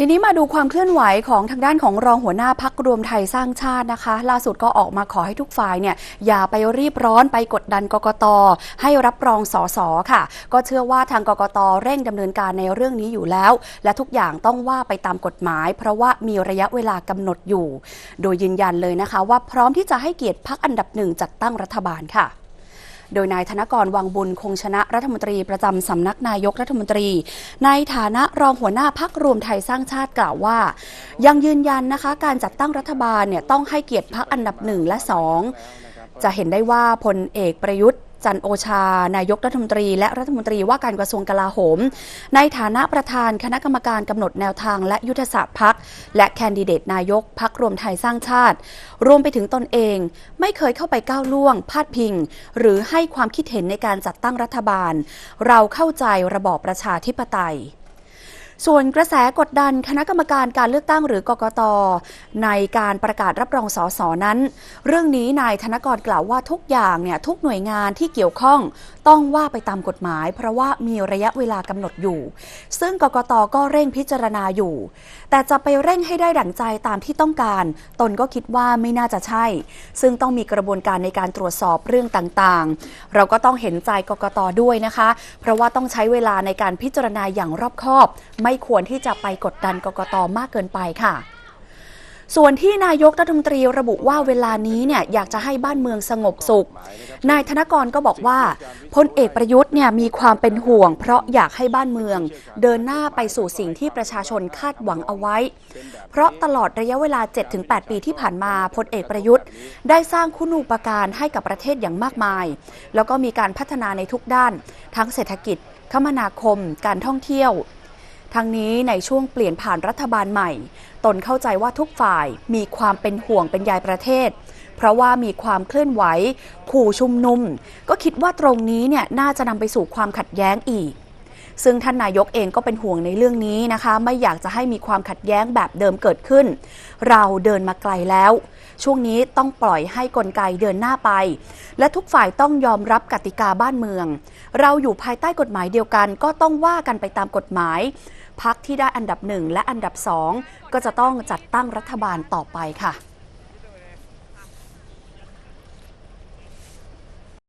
ทีนี้มาดูความเคลื่อนไหวของทางด้านของรองหัวหน้าพักรวมไทยสร้างชาตินะคะ ล่าสุดก็ออกมาขอให้ทุกฝ่ายเนี่ยอย่าไปรีบร้อนไปกดดันกกต ให้รับรองสอสอค่ะ ก็เชื่อว่าทางกกตเร่งดำเนินการในเรื่องนี้อยู่แล้ว และทุกอย่างต้องว่าไปตามกฎหมาย เพราะว่ามีระยะเวลากำหนดอยู่ โดยยืนยันเลยนะคะ ว่าพร้อมที่จะให้เกียรติพักอันดับหนึ่งจัดตั้งรัฐบาลค่ะ โดยนายธนกรวังบุญคงชนะรัฐมนตรีประจำสำนักนายกรัฐมนตรี ในฐานะรองหัวหน้าพักรวมไทยสร้างชาติกล่าวว่า ยังยืนยันนะคะการจัดตั้งรัฐบาลเนี่ยต้องให้เกียรติพักอันดับหนึ่งและสองจะเห็นได้ว่าพลเอกประยุทธ์ จันโอชา นายกรัฐมนตรี และรัฐมนตรีว่าการกระทรวงกลาโหม ในฐานะประธานคณะกรรมการกำหนดแนวทางและยุทธศาสตร์พัก และแคนดิเดตนายกพักรวมไทยสร้างชาติ รวมไปถึงตนเอง ไม่เคยเข้าไปก้าวล่วง พาดพิง หรือให้ความคิดเห็นในการจัดตั้งรัฐบาล เราเข้าใจระบอบประชาธิปไตย ส่วนกระแสกดดันคณะกรรมการการเลือกตั้งหรือกกต ในการประกาศรับรองสสนั้น เรื่องนี้นายธนกรกล่าวว่าทุกอย่างเนี่ยทุกหน่วยงานที่เกี่ยวข้องต้องว่าไปตามกฎหมาย เพราะว่ามีระยะเวลากำหนดอยู่ ซึ่งกกตก็เร่งพิจารณาอยู่ แต่จะไปเร่งให้ได้ดั่งใจตามที่ต้องการ ตนก็คิดว่าไม่น่าจะใช่ ซึ่งต้องมีกระบวนการในการตรวจสอบเรื่องต่างๆ เราก็ต้องเห็นใจกกตด้วยนะคะ เพราะว่าต้องใช้เวลาในการพิจารณาอย่างรอบคอบไม่ควรที่จะไปกดดันกกตมากเกินไปค่ะ ส่วนที่นายกรัฐมนตรีระบุว่าเวลานี้เนี่ยอยากจะให้บ้านเมืองสงบสุข นายธนกรก็บอกว่าพลเอกประยุทธ์เนี่ยมีความเป็นห่วง เพราะอยากให้บ้านเมือง เดินหน้าไปสู่สิ่งที่ประชาชนคาดหวังเอาไว้ เพราะตลอดระยะเวลา 7-8 ปีที่ผ่านมาพลเอกประยุทธ์ ได้สร้างคุณูปการให้กับประเทศอย่างมากมาย แล้วก็มีการพัฒนาในทุกด้าน ทั้งเศรษฐกิจคมนาคม การท่องเที่ยว ทั้งนี้ในช่วงเปลี่ยนผ่านรัฐบาลใหม่ ตนเข้าใจว่าทุกฝ่ายมีความเป็นห่วงเป็นใยประเทศ เพราะว่ามีความเคลื่อนไหว ขู่ชุมนุม ก็คิดว่าตรงนี้เนี่ยน่าจะนำไปสู่ความขัดแย้งอีก ซึ่งท่านนายกเองก็เป็นห่วงในเรื่องนี้นะคะ ไม่อยากจะให้มีความขัดแย้งแบบเดิมเกิดขึ้น เราเดินมาไกลแล้ว ช่วงนี้ต้องปล่อยให้กลไกเดินหน้าไป และทุกฝ่ายต้องยอมรับกติกาบ้านเมือง เราอยู่ภายใต้กฎหมายเดียวกัน ก็ต้องว่ากันไปตามกฎหมายพักที่ได้อันดับหนึ่งและอันดับสองก็จะต้องจัดตั้งรัฐบาลต่อไปค่ะ